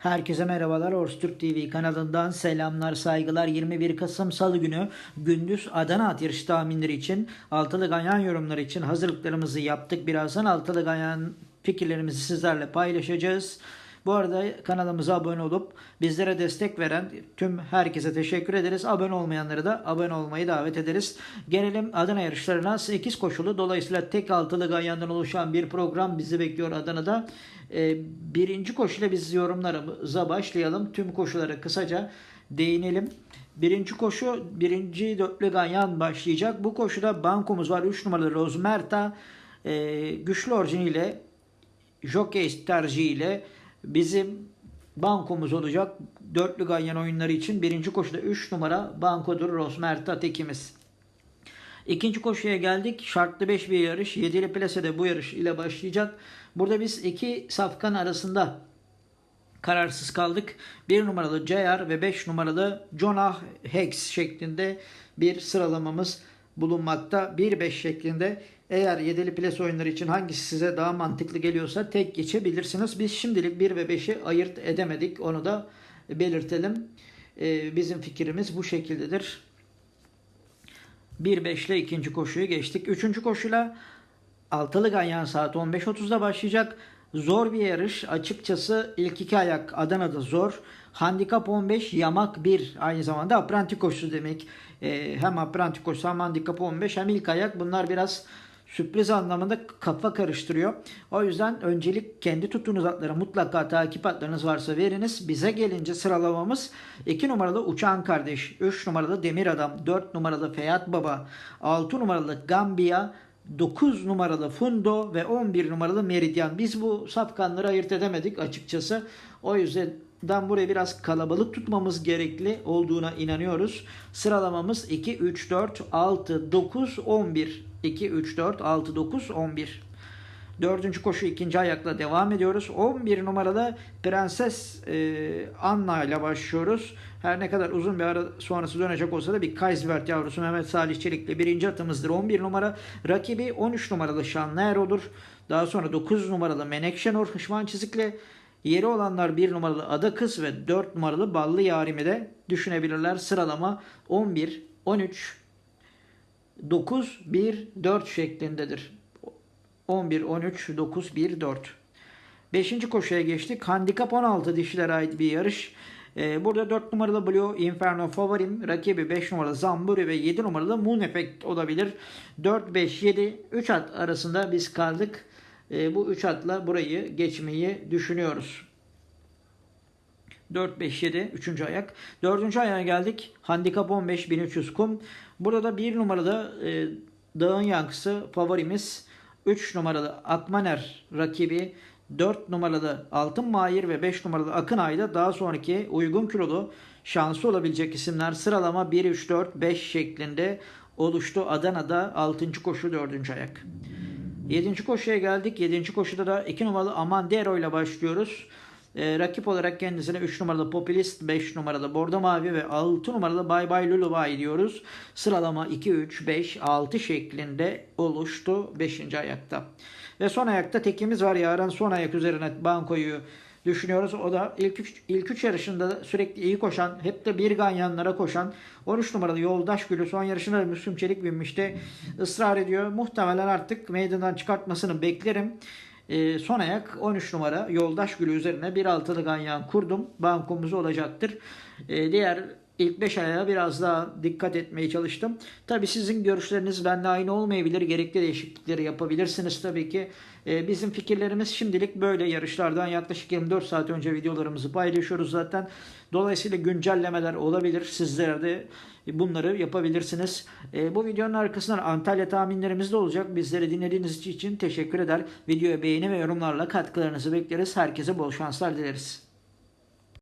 Herkese merhabalar. Orstürk TV kanalından selamlar, saygılar. 21 Kasım Salı günü gündüz Adana at yarışı tahminleri için, altılı ganyan yorumları için hazırlıklarımızı yaptık. Birazdan altılı ganyan fikirlerimizi sizlerle paylaşacağız. Bu arada kanalımıza abone olup bizlere destek veren tüm herkese teşekkür ederiz. Abone olmayanları da abone olmayı davet ederiz. Gelelim Adana yarışlarına 8 koşulu dolayısıyla tek altılı ganyandan oluşan bir program bizi bekliyor Adana'da. Ee, birinci koşuyla biz yorumlarımıza başlayalım. Tüm koşulara kısaca değinelim. Birinci koşu birinci dörtlü ganyan başlayacak. Bu koşuda bankomuz var. 3 numaralı Rozmerta e, güçlü orijiniyle Jockey tercihiyle bizim bankomuz olacak. Dörtlü ganyan oyunları için birinci koşuda 3 numara bankodur Rosmerta tekimiz. İkinci koşuya geldik. Şartlı 5 bir yarış. 7'li plasede bu yarış ile başlayacak. Burada biz iki safkan arasında kararsız kaldık. 1 numaralı JR ve 5 numaralı Jonah Hex şeklinde bir sıralamamız bulunmakta. 1-5 şeklinde eğer 7'li plas oyunları için hangisi size daha mantıklı geliyorsa tek geçebilirsiniz. Biz şimdilik 1 ve 5'i ayırt edemedik. Onu da belirtelim. Ee, bizim fikrimiz bu şekildedir. 1-5 ile ikinci koşuyu geçtik. Üçüncü koşuyla Altılı Ganyan saat 15.30'da başlayacak. Zor bir yarış. Açıkçası ilk iki ayak Adana'da zor. Handikap 15, yamak 1. Aynı zamanda apranti koşusu demek. Ee, hem apranti koşusu hem handikap 15 hem ilk ayak. Bunlar biraz sürpriz anlamında kafa karıştırıyor. O yüzden öncelik kendi tuttuğunuz atları mutlaka takip atlarınız varsa veriniz. Bize gelince sıralamamız 2 numaralı Uçan Kardeş, 3 numaralı Demir Adam, 4 numaralı Feyat Baba, 6 numaralı Gambia, 9 numaralı Fundo ve 11 numaralı Meridyan. Biz bu safkanları ayırt edemedik açıkçası. O yüzden buraya biraz kalabalık tutmamız gerekli olduğuna inanıyoruz. Sıralamamız 2, 3, 4, 6, 9, 11. 2, 3, 4, 6, 9, 11. Dördüncü koşu ikinci ayakla devam ediyoruz. 11 numarada Prenses e, Anna ile başlıyoruz. Her ne kadar uzun bir ara sonrası dönecek olsa da bir Kaysbert yavrusu Mehmet Salih Çelik'le birinci atımızdır. 11 numara rakibi 13 numaralı Şanlıer olur. Daha sonra 9 numaralı Menekşe Nur Hışman Çizik'le Yeri olanlar 1 numaralı Ada Kız ve 4 numaralı Ballı Yarimi de düşünebilirler. Sıralama 11, 13, 9, 1, 4 şeklindedir. 11, 13, 9, 1, 4. Beşinci koşuya geçtik. Handikap 16 dişilere ait bir yarış. Ee, burada 4 numaralı Blue Inferno favorim. Rakibi 5 numaralı Zamburi ve 7 numaralı Moon Effect olabilir. 4, 5, 7, 3 at arasında biz kaldık. Ee, bu 3 atla burayı geçmeyi düşünüyoruz. 4, 5, 7. 3. ayak. 4. ayağa geldik. Handikap 15 1300 kum. Burada da 1 numaralı e, Dağın Yankısı favorimiz. 3 numaralı Akmaner rakibi. 4 numaralı Altın Mahir ve 5 numaralı Akın Ay'da daha sonraki uygun kilolu şansı olabilecek isimler sıralama 1, 3, 4, 5 şeklinde oluştu. Adana'da 6. koşu 4. ayak. 7. koşuya geldik. 7. koşuda da 2 numaralı Amandero ile başlıyoruz. E, rakip olarak kendisine 3 numaralı Populist, 5 numaralı Bordo Mavi ve 6 numaralı Bay Bay Lulubay diyoruz. Sıralama 2, 3, 5, 6 şeklinde oluştu 5. ayakta. Ve son ayakta tekimiz var. Yarın son ayak üzerine bankoyu düşünüyoruz. O da ilk üç, ilk üç yarışında sürekli iyi koşan, hep de bir ganyanlara koşan 13 numaralı Yoldaş Gülü son yarışında da Müslüm Çelik binmişti. ısrar ediyor. Muhtemelen artık meydandan çıkartmasını beklerim. E, son ayak 13 numara Yoldaş Gülü üzerine bir altılı ganyan kurdum. Bankomuz olacaktır. E, diğer ilk 5 ayağa biraz daha dikkat etmeye çalıştım. Tabi sizin görüşleriniz benimle aynı olmayabilir. Gerekli değişiklikleri yapabilirsiniz tabii ki. E, bizim fikirlerimiz şimdilik böyle yarışlardan yaklaşık 24 saat önce videolarımızı paylaşıyoruz zaten. Dolayısıyla güncellemeler olabilir. Sizler de bunları yapabilirsiniz. E, bu videonun arkasından Antalya tahminlerimiz de olacak. Bizleri dinlediğiniz için teşekkür eder. Videoya beğeni ve yorumlarla katkılarınızı bekleriz. Herkese bol şanslar dileriz.